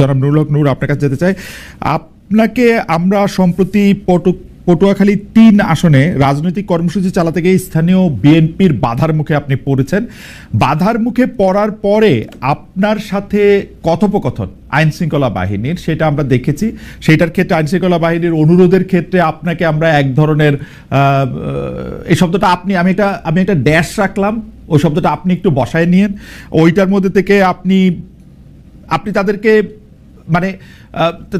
জনাব নুরুল নূর, আপনার কাছে যেতে চাই। আপনাকে আমরা সম্প্রতি পটু, পটুয়াখালী তিন আসনে রাজনৈতিক কর্মসূচি চালাতে গিয়ে স্থানীয় বিএনপির বাধার মুখে আপনি পড়েছেন। বাধার মুখে পড়ার পরে আপনার সাথে কথোপকথন আইন শৃঙ্খলা বাহিনীর, সেটা আমরা দেখেছি। সেটার ক্ষেত্রে আইন শৃঙ্খলা বাহিনীর অনুরোধের ক্ষেত্রে আপনাকে আমরা এক ধরনের এই শব্দটা আপনি, আমি এটা আমি একটা ড্যাশ রাখলাম, ওই শব্দটা আপনি একটু বসায় নিয়েন। ওইটার মধ্যে থেকে আপনি আপনি তাদেরকে মানে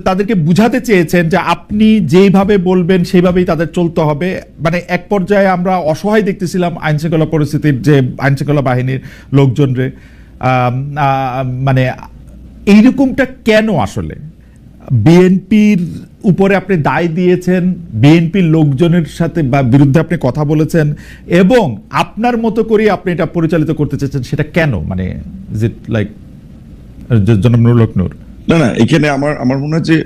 তাদেরকে বুঝাতে চেয়েছেন যে আপনি যেইভাবে বলবেন সেইভাবেই তাদের চলতে হবে। মানে এক পর্যায়ে আমরা অসহায় দেখতেছিলাম আইন শৃঙ্খলা পরিস্থিতির যে আইন শৃঙ্খলা বাহিনীর লোকজনরে। মানে এইরকমটা কেন আসলে? বিএনপির উপরে আপনি দায় দিয়েছেন, বিএনপির লোকজনের সাথে বা বিরুদ্ধে আপনি কথা বলেছেন, এবং আপনার মতো করে আপনি এটা পরিচালিত করতে চেয়েছেন, সেটা কেন? মানে ইজ ইট লাইক জনাব নুরুল নূর? না না এখানে আমার আমার মনে হয় যে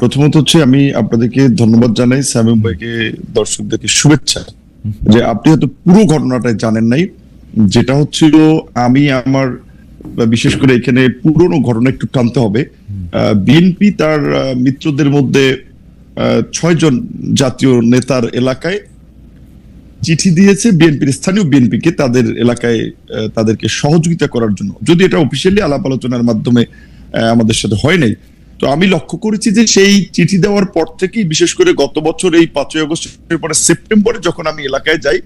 প্রথমত হচ্ছে আমি আপনাদেরকে ধন্যবাদ জানাই সামিম ভাইকে দর্শকদেরকে শুভেচ্ছা। যে আপনি হয়তো পুরো ঘটনাটাই জানেন নাই যেটা হচ্ছিল আমি আমার বিশেষ করে এখানে পুরনো ঘটনা একটু টানতে হবে। বিএনপি তার মিত্রদের মধ্যে ছয় জন জাতীয় নেতার এলাকায় চিঠি দিয়েছে বিএনপির স্থানীয় বিএনপিকে তাদের এলাকায় তাদেরকে সহযোগিতা করার জন্য। যদি এটা অফিসিয়ালি আলাপ আলোচনার মাধ্যমে আমাদের সাথে হয় নাই, তো আমি লক্ষ্য করেছি যে সেই চিঠি দেওয়ার পর থেকেই, বিশেষ করে গত বছর এই পাঁচই আগস্টের পরে সেপ্টেম্বরে যখন আমি এলাকায় যাই,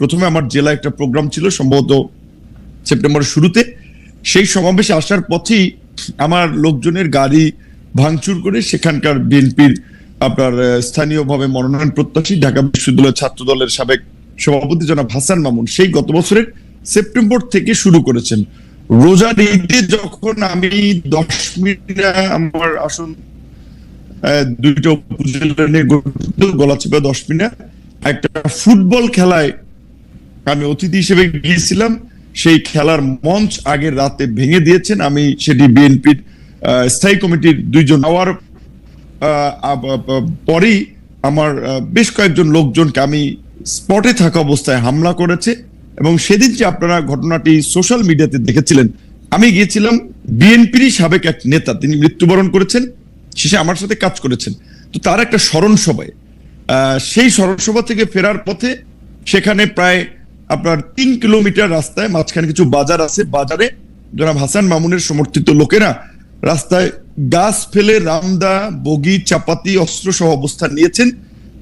প্রথমে আমার জেলায় একটা প্রোগ্রাম ছিল, সম্ভবত সেপ্টেম্বরের শুরুতে। সেই সমাবেশে আসার পথেই আমার লোকজনের গাড়ি ভাঙচুর করে সেখানকার বিএনপির আপনার স্থানীয়ভাবে মনোনয়ন প্রত্যাশী ঢাকা বিশ্ববিদ্যালয়ের ছাত্র দলের সাবেক সভাপতি জনাব হাসান মামুন সেই গত বছরের সেপ্টেম্বর থেকে শুরু করেছেন। রোজার ঈদে যখন আমি দশ মিনিট আমার আসন দুইটা উপজেলা নিয়ে গঠিত দশ মিনিট। একটা ফুটবল খেলায় আমি অতিথি হিসেবে গিয়েছিলাম। সেই খেলার মঞ্চ আগের রাতে ভেঙে দিয়েছেন। আমি সেটি বিএনপির স্থায়ী কমিটির দুইজন হওয়ার পরেই আমার বেশ কয়েকজন লোকজনকে আমি স্পটে থাকা অবস্থায় হামলা করেছে এবং সেদিন যে আপনারা ঘটনাটি সোশ্যাল মিডিয়াতে দেখেছিলেন, আমি গিয়েছিলাম বিএনপিরই সাবেক এক নেতা, তিনি মৃত্যুবরণ করেছেন, শেষে আমার সাথে কাজ করেছেন। তো তার একটা স্মরণ সভায় সেই স্মরণ সভা থেকে ফেরার পথে সেখানে প্রায় আপনার তিন কিলোমিটার রাস্তায় মাঝখানে কিছু বাজার আছে। বাজারে জনাব হাসান মামুনের সমর্থিত লোকেরা রাস্তায় গাছ ফেলে রামদা, বগি, চাপাতি অস্ত্র সহ অবস্থান নিয়েছেন।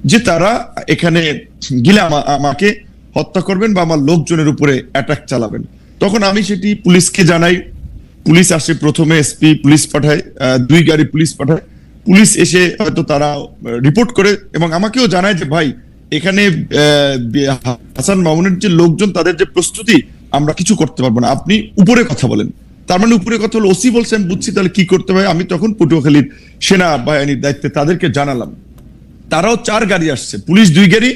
যে তারা এখানে গিলে আমা- আমাকে হত্যা করবেন বা আমার লোকজনের উপরে অ্যাটাক চালাবেন। তখন আমি সেটি পুলিশকে জানাই। পুলিশ আসে প্রথমে এসপি পুলিশ পাঠায় দুই গাড়ি পুলিশ পাঠায়। পুলিশ এসে হয়তো তারা রিপোর্ট করে এবং আমাকেও জানায় যে, ভাই, এখানে হাসান মামুনের যে লোকজন, তাদের যে প্রস্তুতি, আমরা কিছু করতে পারব না। আপনি উপরে কথা বলেন। তার মানে উপরে কথা হলো, ওসি বলছে, আমি বুঝছি, তাহলে কি করতে হবে? আমি তখন পটুয়াখালীর সেনা বাহিনীর দায়িত্বে তাদেরকে জানালাম। তারাও চার গাড়ি আসছে। পুলিশ দুই গাড়ি,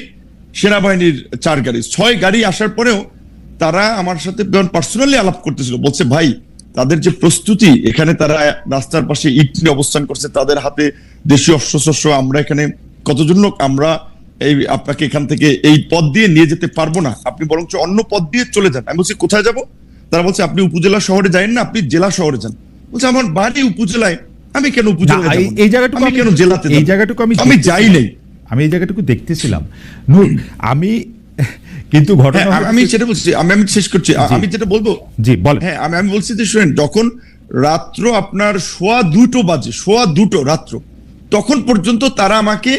সেনাবাহিনীর চার গাড়ি। ছয় গাড়ি আসার পরেও তারা আমার সাথে পার্সোনালি আলাপ করতেছিল, বলছে, ভাই, তাদের যে প্রস্তুতি, এখানে তারা রাস্তার পাশে ইট নিয়ে অবস্থান করছে, তাদের হাতে দেশীয় অস্ত্রশস্ত্র, আমরা এখানে কতজন লোক, আমরা এই আপনাকে এখান থেকে এই পথ দিয়ে নিয়ে যেতে পারব না। আপনি বরঞ্চ অন্য পথ দিয়ে চলে যান। আমি বলছি, কোথায় যাব? তারা বলছে, আপনি উপজেলা শহরে যাবেন না, আপনি জেলা শহরে যান। বলছে, আমার বাড়ি উপজেলায় আমি কেন এই- জায়গাটুকু আমি কেন জেলাতে এই জায়গাটুকু আমি আমি যাই নাই। আমি এই জায়গাটুকু দেখতেছিলাম। নূর আমি কিন্তু ঘটনা হ্যাঁ, আমি সেটা বলছি আমি আমি শেষ করছি। আমি যেটা বলব জি বলেন। হ্যাঁ আমি আমি বলছি যে শুনেন যখন রাত্র আপনার সোয়া দুটো বাজে সোয়া দুটো রাত্র তখন পর্যন্ত তারা আমাকে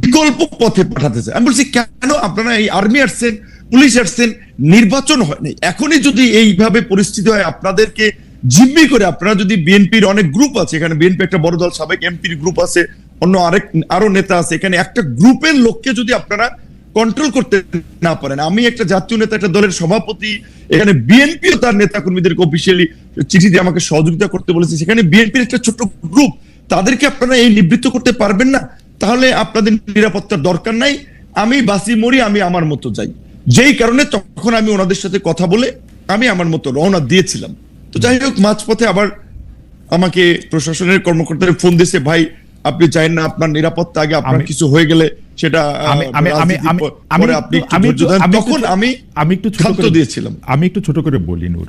বিকল্প পথে পাঠাতেছে আমি বলছি কেন আপনারা এই আর্মি আসছেন পুলিশ আসছেন নির্বাচন হয়নি এখনই যদি এইভাবে পরিস্থিতি হয় আপনাদেরকে জিম্মি করে আপনারা যদি বিএনপির অনেক গ্রুপ আছে, এখানে বিএনপি একটা বড় দল, সাবেক এমপির গ্রুপ আছে, অন্য আরেক, আরও নেতা আছে, এখানে একটা গ্রুপের লোককে যদি আপনারা কন্ট্রোল করতে না পারেন, আমি একটা জাতীয় নেতা, একটা দলের সভাপতি, এখানে বিএনপিও তার নেতা কর্মীদেরকে অফিসিয়ালি চিঠি দিয়ে আমাকে সহযোগিতা করতে বলেছে, সেখানে বিএনপির একটা ছোট্ট গ্রুপ তাদেরকে আপনারা এই নিবৃত্ত করতে পারবেন না? তাহলে আপনাদের নিরাপত্তার দরকার নাই, আমি বাসি মরি, আমি আমার মতো যাই। যেই কারণে তখন আমি ওনাদের সাথে কথা বলে আমি আমার মতো রওনা দিয়েছিলাম। তো যাই হোক মাঝপথে আবার আমাকে প্রশাসনের কর্মকর্তারা ফোন দিয়েছে ভাই আপনি চাই না আপনার নিরাপত্তা আগে আপনার কিছু হয়ে গেলে সেটা আমি আমি আমি আমি আমি একটু- ছোট করে দিয়েছিলাম আমি একটু ছোট করে বলি নূর।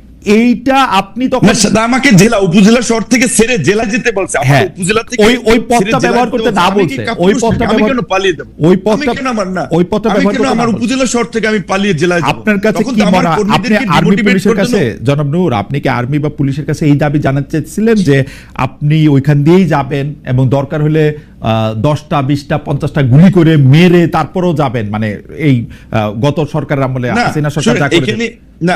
এইটা আপনি তখন আমাকে জেলা উপজেলা শহর থেকে ছেড়ে জেলা যেতে বলছে। হ্যাঁ। উপজেলা থেকে ওই- ওই পথটা ব্যবহার করতে না বলছে। ওই পথটা আমি কেন পালিয়ে দেবো? ওই পথটা- কেন আমার না ওই পথটা ব্যবহার করতে আমার উপজেলা শহর থেকে আমি পালিয়ে জেলায় যাব? আপনার কাছে কি মনে আপনি আর্মি পুলিশের কাছে জনাব নূর আপনি কি আর্মি বা পুলিশের কাছে এই দাবি জানাতে চাইছিলেন যে আপনি ওইখান দিয়েই যাবেন এবং দরকার হলে আহ, দশটা বিশটা পঞ্চাশটা গুলি করে মেরে তারপরেও যাবেন? মানে এই গত সরকারের আমলে হাসিনা সরকার যা না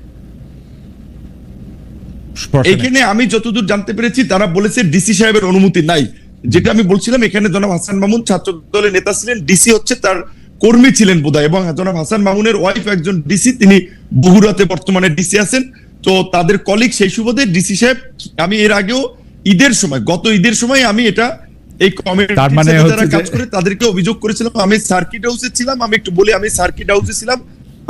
এখানে আমি যতদূর জানতে পেরেছি তারা বলেছে ডিসি সাহেবের অনুমতি নাই। যেটা আমি বলছিলাম এখানে জনাব হাসান মামুন ছাত্র দলের নেতা ছিলেন ডিসি হচ্ছে তার কর্মী ছিলেন বোধহয় এবং জনাব হাসান মামুনের ওয়াইফ একজন ডিসি তিনি বগুড়াতে বর্তমানে ডিসি আছেন। তো তাদের কলিগ সেই সুবাদে ডিসি সাহেব আমি এর আগেও ঈদের সময় গত ঈদের সময় আমি এটা এই কমিটির তার মানে যারা কাজ করে তাদেরকে অভিযোগ করেছিলাম আমি সার্কিট হাউসে ছিলাম আমি একটু বলি আমি সার্কিট হাউসে ছিলাম।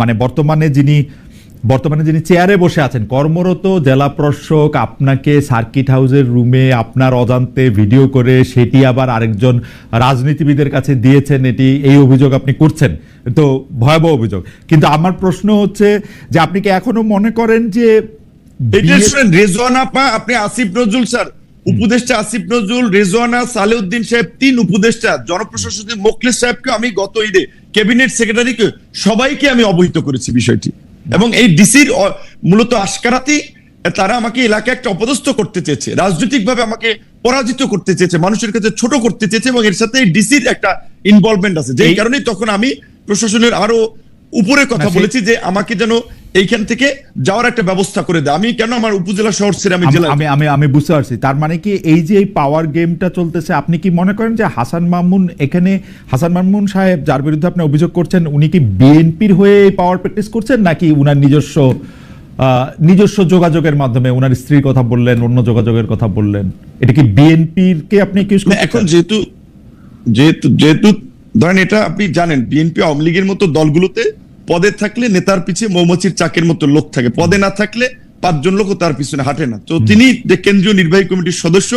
মানে বর্তমানে যিনি বর্তমানে যিনি চেয়ারে বসে আছেন, কর্মরত জেলা প্রশাসক আপনাকে সার্কিট হাউসের রুমে আপনার অজান্তে ভিডিও করে সেটি আবার আরেকজন রাজনীতিবিদের কাছে দিয়েছেন, এটি, এই অভিযোগ আপনি করছেন। তো ভয়াবহ অভিযোগ। কিন্তু আমার প্রশ্ন হচ্ছে যে আপনি কি এখনও মনে করেন যে আপনি আসিফ নজরুল স্যার, উপদেষ্টা আসিফ নজরুল রেজওয়ানা সালেউদ্দিন সাহেব, তিন উপদেষ্টা, জনপ্রশাসনের মোখলেস সাহেবকে আমি গত ঈদে ক্যাবিনেট সেক্রেটারিকে সবাইকে আমি অবহিত করেছি বিষয়টি। এবং এই ডিসির মূলত আশকারাতেই তারা আমাকে এলাকা একটা অপদস্থ করতে চেয়েছে রাজনৈতিকভাবে আমাকে পরাজিত করতে চেয়েছে মানুষের কাছে ছোট করতে চেয়েছে এবং এর সাথে ডিসির একটা ইনভলভমেন্ট আছে। যেই কারণে কারণেই তখন আমি প্রশাসনের আরও উপরে কথা বলেছি যে আমাকে যেন এইখান থেকে যাওয়ার একটা ব্যবস্থা করে দেয়। আমি কেন আমার উপজেলা শহর ছেড়ে আমি জেলা আমি আমি আমি বুঝতে পারছি। তার মানে কি এই যে এই পাওয়ার গেমটা চলতেছে আপনি কি মনে করেন যে হাসান মামুন এখানে হাসান মামুন সাহেব যার বিরুদ্ধে আপনি অভিযোগ করছেন উনি কি বিএনপির হয়ে পাওয়ার প্র্যাকটিস করছেন নাকি উনার নিজস্ব নিজস্ব যোগাযোগের মাধ্যমে উনার স্ত্রীর কথা বললেন অন্য যোগাযোগের কথা বললেন? এটা কি বিএনপির কে আপনি কি এখন যেহেতু যেহেতু যেহেতু ধরেন এটা আপনি জানেন বিএনপি আওয়ামী লীগের মতো দলগুলোতে পদে থাকলে নেতার পিছিয়ে মৌমাছির চাকের মতো লোক থাকে। পদে না থাকলে পাঁচজন লোকও তার পিছনে হাঁটে না। তো তিনি যে কেন্দ্রীয় নির্বাহী কমিটির সদস্য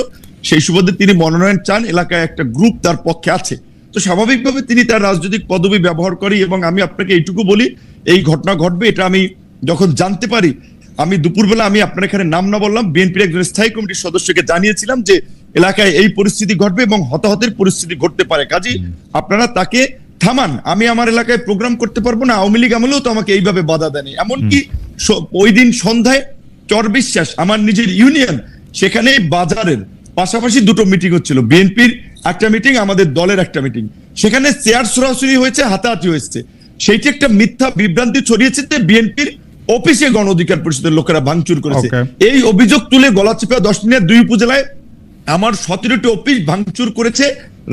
সেই সুবাদে তিনি মনোনয়ন চান এলাকায় একটা গ্রুপ তার পক্ষে আছে। তো স্বাভাবিকভাবে তিনি তার রাজনৈতিক পদবি ব্যবহার করি এবং আমি আপনাকে এইটুকু বলি এই ঘটনা ঘটবে এটা আমি যখন জানতে পারি আমি দুপুরবেলা আমি আপনার এখানে নাম না বললাম বিএনপির একজন স্থায়ী কমিটির সদস্যকে জানিয়েছিলাম যে এলাকায় এই পরিস্থিতি ঘটবে এবং হতাহতের পরিস্থিতি ঘটতে পারে। কাজে আপনারা তাকে থামান আমি আমার এলাকায় প্রোগ্রাম করতে পারব না আওয়ামী লীগ আমলেও তো আমাকে এইভাবে বাধা দেয়নি। এমনকি ওই দিন সন্ধ্যায় চর বিশ্বাস আমার নিজের ইউনিয়ন সেখানে বাজারের পাশাপাশি দুটো মিটিং হচ্ছিল। বিএনপির একটা মিটিং আমাদের দলের একটা মিটিং সেখানে চেয়ার সরাসরি হয়েছে হাতাহাতি হয়েছে। সেইটি একটা মিথ্যা বিভ্রান্তি ছড়িয়েছে যে বিএনপির অফিসে গণ অধিকার পরিষদের লোকেরা ভাঙচুর করেছে। এই অভিযোগ তুলে গলাচিপা দশ মিনিট দুই উপজেলায় আমার সতেরোটি অফিস ভাঙচুর করেছে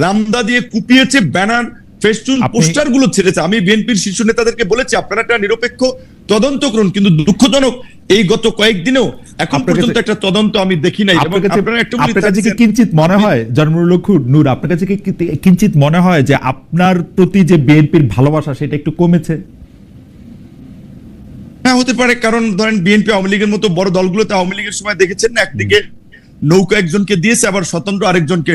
রামদা দিয়ে কুপিয়েছে ব্যানার ফেস্টুন পোস্টারগুলো ছেড়েছে। আমি বিএনপির শীর্ষ নেতাদেরকে বলেছি আপনারা একটা নিরপেক্ষ তদন্ত করুন কিন্তু দুঃখজনক এই গত কয়েকদিনেও এখন পর্যন্ত একটা তদন্ত আমি দেখি নাই। এবং আপনার কাছে আপনারা একটু আপনার কাছে কি কিঞ্চিত মনে হয় জন্মুল নূর আপনার কাছে কি কি- কিঞ্চিত মনে হয় যে আপনার প্রতি যে বিএনপির ভালোবাসা সেটা একটু কমেছে? হ্যাঁ হতে পারে। কারণ ধরেন বিএনপি আওয়ামী লীগের মতো বড় দলগুলোতে আওয়ামী লীগের সময় দেখেছেন না একদিকে নৌকা একজনকে দিয়েছে আবার স্বতন্ত্র আরেকজনকে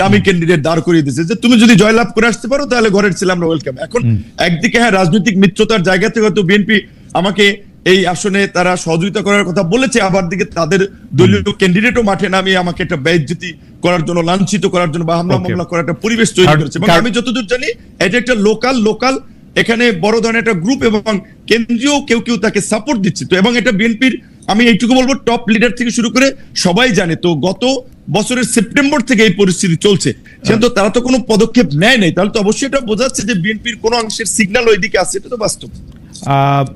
দামি ক্যান্ডিডেট দাঁড় করিয়ে দিয়েছে। যে তুমি যদি জয়লাভ করে আসতে পারো তাহলে ঘরের ছেলে আমরা ওয়েলকাম এখন একদিকে হ্যাঁ রাজনৈতিক মিত্রতার জায়গা থেকে হয়তো বিএনপি আমাকে এই আসনে তারা সহযোগিতা করার কথা বলেছে আবার দিকে তাদের দলীয় ক্যান্ডিডেটও মাঠে নামিয়ে আমাকে একটা ব্যয়জ্যোতি করার জন্য লাঞ্ছিত করার জন্য বা হামলা মামলা করার একটা পরিবেশ তৈরি করেছে। এবং আমি যতদূর জানি এটা একটা লোকাল লোকাল এখানে বড় ধরনের একটা গ্রুপ এবং কেন্দ্রীয় কেউ কেউ তাকে সাপোর্ট দিচ্ছে। তো এবং এটা বিএনপির আমি এইটুকু বলব টপ লিডার থেকে শুরু করে সবাই জানে তো গত বছরের সেপ্টেম্বর থেকে এই পরিস্থিতি চলছে। সেখানে তো তারা তো কোনো পদক্ষেপ নেয় নাই। তাহলে তো অবশ্যই এটা বোঝাচ্ছে যে বিএনপির কোনো অংশের সিগন্যাল ওইদিকে আসছে এটা তো বাস্তব।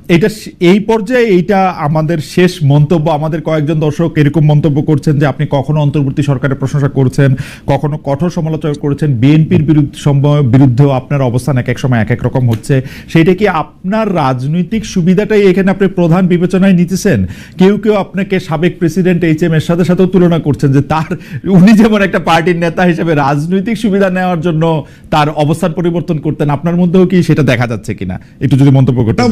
এটা এই পর্যায়ে এইটা আমাদের শেষ মন্তব্য। আমাদের কয়েকজন দর্শক এরকম মন্তব্য করছেন যে, আপনি কখনো অন্তর্বর্তী সরকারের প্রশংসা করছেন, কখনো কঠোর সমালোচনা করেছেন, বিএনপির বিরুদ্ধে বিরুদ্ধেও আপনার অবস্থান এক এক সময় এক এক রকম হচ্ছে। সেইটা কি আপনার রাজনৈতিক সুবিধাটাই এখানে আপনি প্রধান বিবেচনায় নিতেছেন? কেউ কেউ আপনাকে সাবেক প্রেসিডেন্ট এইচ এম এর সাথে সাথেও তুলনা করছেন যে, তার, উনি যেমন একটা পার্টির নেতা হিসেবে রাজনৈতিক সুবিধা নেওয়ার জন্য তার অবস্থান পরিবর্তন করতেন, আপনার মধ্যেও কি সেটা দেখা যাচ্ছে কিনা? একটু যদি মন্তব্য করতে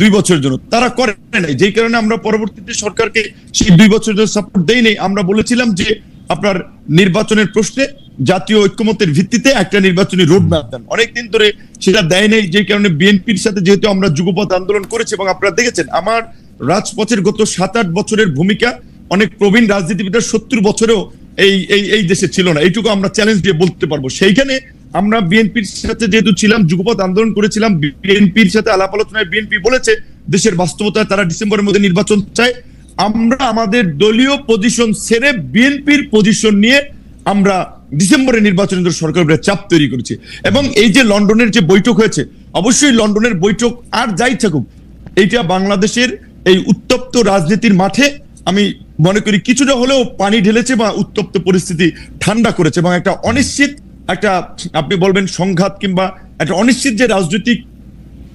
দুই বছরের জন্য। তারা করে নাই। যেই কারণে আমরা পরবর্তীতে সরকারকে সেই দুই বছরের জন্য সাপোর্ট দেই নাই। আমরা বলেছিলাম যে আপনার নির্বাচনের প্রশ্নে জাতীয় ঐক্যমতের ভিত্তিতে একটা নির্বাচনী রোড ম্যাপ দেন। অনেকদিন ধরে সেটা দেয় নাই, যেই কারণে বিএনপির সাথে যেহেতু আমরা যুগপথ আন্দোলন করেছি এবং আপনারা দেখেছেন, আমার রাজপথের গত সাত আট বছরের ভূমিকা অনেক প্রবীণ রাজনীতিবিদের সত্তর বছরেও এই এই দেশে ছিল না। এইটুকু আমরা চ্যালেঞ্জ দিয়ে বলতে পারব। সেইখানে আমরা বিএনপির সাথে যেহেতু ছিলাম যুগপথ আন্দোলন করেছিলাম, বিএনপির সাথে আলাপ আলোচনায় বিএনপি বলেছে, দেশের বাস্তবতায় তারা ডিসেম্বরের মধ্যে নির্বাচন চায়। আমরা আমাদের দলীয় পজিশন ছেড়ে বিএনপির পজিশন নিয়ে আমরা ডিসেম্বরে নির্বাচনের জন্য সরকারের চাপ তৈরি করেছি। এবং এই যে লন্ডনের যে বৈঠক হয়েছে, অবশ্যই লন্ডনের বৈঠক আর যাই থাকুক, এইটা বাংলাদেশের এই উত্তপ্ত রাজনীতির মাঠে আমি মনে করি কিছুটা হলেও পানি ঢেলেছে বা উত্তপ্ত পরিস্থিতি ঠান্ডা করেছে এবং একটা অনিশ্চিত একটা আপনি বলবেন সংঘাত কিংবা একটা অনিশ্চিত যে রাজনৈতিক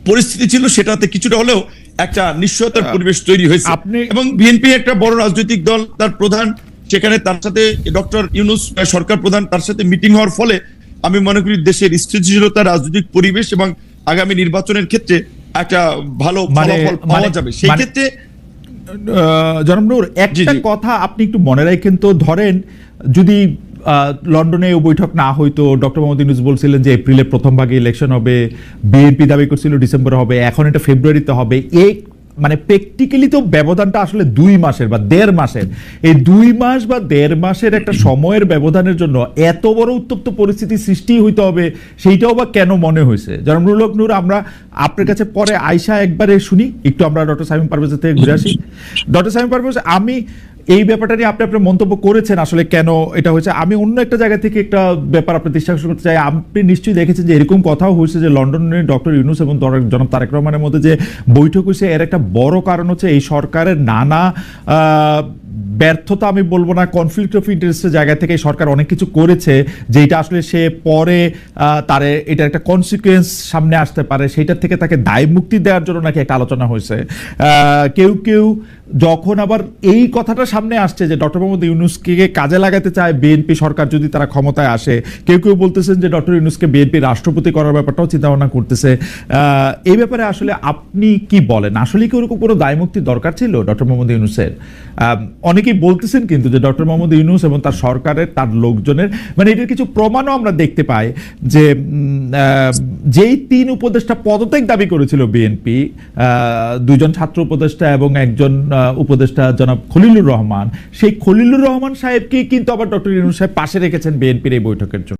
পরিস্থিতি ছিল সেটাতে কিছুটা হলেও একটা নিশ্চয়তার পরিবেশ তৈরি হয়েছে। আপনি- এবং বিএনপি একটা বড় রাজনৈতিক দল তার প্রধান সেখানে তার সাথে ডক্টর ইউনুস সরকার প্রধান তার সাথে মিটিং হওয়ার ফলে আমি মনে করি দেশের স্থিতিশীলতা রাজনৈতিক পরিবেশ এবং আগামী নির্বাচনের ক্ষেত্রে একটা ভালো মানে- ফলাফল পাওয়া মানে- যাবে। সেই মানে- ক্ষেত্রে আহ, জনাব নূর একটা কথা আপনি একটু মনে রাখেন তো ধরেন যদি লন্ডনে বৈঠক না হইতো ডক্টর মোহাম্মদ ইউনুস বলছিলেন যে এপ্রিলের প্রথম ভাগে ইলেকশন হবে, বিএনপি দাবি করছিল ডিসেম্বরে হবে, এখন এটা ফেব্রুয়ারিতে হবে। এই মানে প্র্যাকটিক্যালি তো ব্যবধানটা আসলে দুই মাসের বা দেড় মাসের। এই দুই মাস বা দেড় মাসের একটা সময়ের ব্যবধানের জন্য এত বড় উত্তপ্ত পরিস্থিতি সৃষ্টি হইতে হবে, সেইটাও বা কেন মনে হয়েছে? জনমরুল হক নূর, আমরা আপনার কাছে পরে আয়সা একবারে শুনি। একটু আমরা ডক্টর সাইম পারভেজের থেকে ঘুরে আসি। ডক্টর সাইম পারভেজ, আমি এই ব্যাপারটা নিয়ে আপনি আপনার মন্তব্য করেছেন আসলে কেন এটা হয়েছে? আমি অন্য একটা জায়গা থেকে একটা ব্যাপার আপনি আকর্ষণ করতে চাই। আপনি নিশ্চয়ই দেখেছেন যে এরকম কথাও হয়েছে যে লন্ডনে ডক্টর ইউনুস এবং জনাব তারেক রহমানের মধ্যে যে বৈঠক হয়েছে, এর একটা বড় কারণ হচ্ছে এই সরকারের নানা ব্যর্থতা আমি বলব না কনফ্লিক্ট অফ ইন্টারেস্টের জায়গা থেকে সরকার অনেক কিছু করেছে যে এটা আসলে সে পরে তার এটা একটা কনসিকুয়েন্স সামনে আসতে পারে সেটা থেকে তাকে দায় মুক্তি দেওয়ার জন্য নাকি একটা আলোচনা হয়েছে। কেউ কেউ যখন আবার এই কথাটা সামনে আসছে যে ডক্টর মোহাম্মদ ইউনুসকে কাজে লাগাতে চায় বিএনপি সরকার যদি তারা ক্ষমতায় আসে, কেউ কেউ বলতেছেন যে ডক্টর ইউনুসকে বিএনপি রাষ্ট্রপতি করার ব্যাপারটাও চিন্তা ভাবনা করতেছে এই ব্যাপারে আসলে আপনি কি বলেন? আসলে কি ওরকম কোনো দায় মুক্তি দরকার ছিল ডক্টর মোহাম্মদ ইউনুসের? অনেকেই বলতেছেন কিন্তু যে ডক্টর মোহাম্মদ ইউনুস এবং তার সরকারের, তার লোকজনের মানে এটার কিছু প্রমাণও আমরা দেখতে পাই যে যেই তিন উপদেষ্টা পদত্যাগ দাবি করেছিল বিএনপি দুজন ছাত্র উপদেষ্টা এবং একজন উপদেষ্টা জনাব খলিলুর রহমান, সেই খলিলুর রহমান সাহেবকে কিন্তু আবার ডক্টর ইউনুস সাহেব পাশে রেখেছেন বিএনপির এই বৈঠকের জন্য।